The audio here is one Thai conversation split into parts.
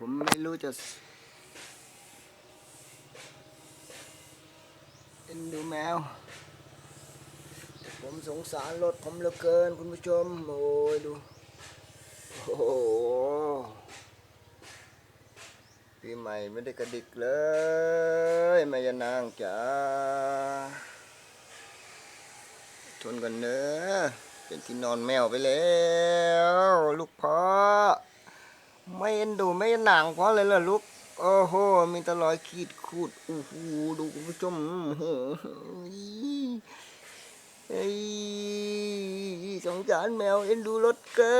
ผมไม่รู้จะเอ็นดูแมว ผมสงสารรถผมเหลือเกินคุณผู้ชม โอ้ยดู โอ้โหปีใหม่ไม่ได้กระดิกเลยแม่ยานางจ๋าทนกันเนอะเป็นที่นอนแมวไปแล้ว ลูกพ่อ ไม่เอ็นดูไม่หนังเพราะเลยล่ะลูกโอ้โหมีแตรอยขีดขูดโอ้โหดูคุณผู้ชมอื้อหือเฮ้ยสงสารแมวเอ็นดูรถเกิ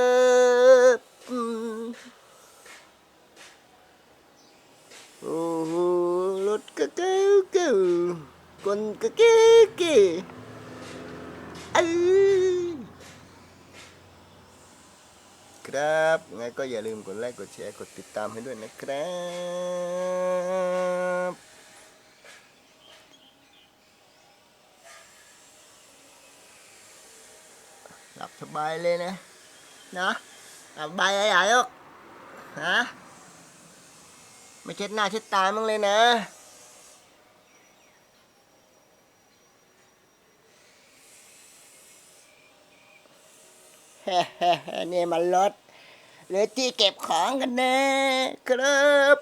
ดอืมโอ้โหรถกะเก้าเก้าคนกะเก้เก้เอ้ย ครับไงก็อย่าลืมกดไลค์กดแชร์กดติดตามให้ด้วยนะครับหลับสบายเลยนะนะหลับสบายใหญ่ๆลูกฮะไม่เช็ดหน้าเช็ดตามึงเลยนะ นี่มันรถ หรือที่เก็บของกันแนะครับ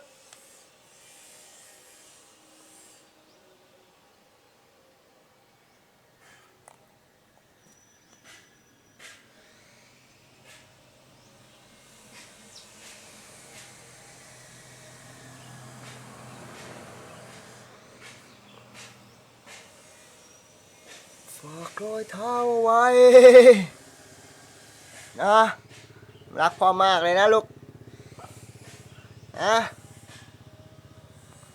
ฝากรอยเท้าไว้ นะรักพ่อมากเลยนะลูกนะ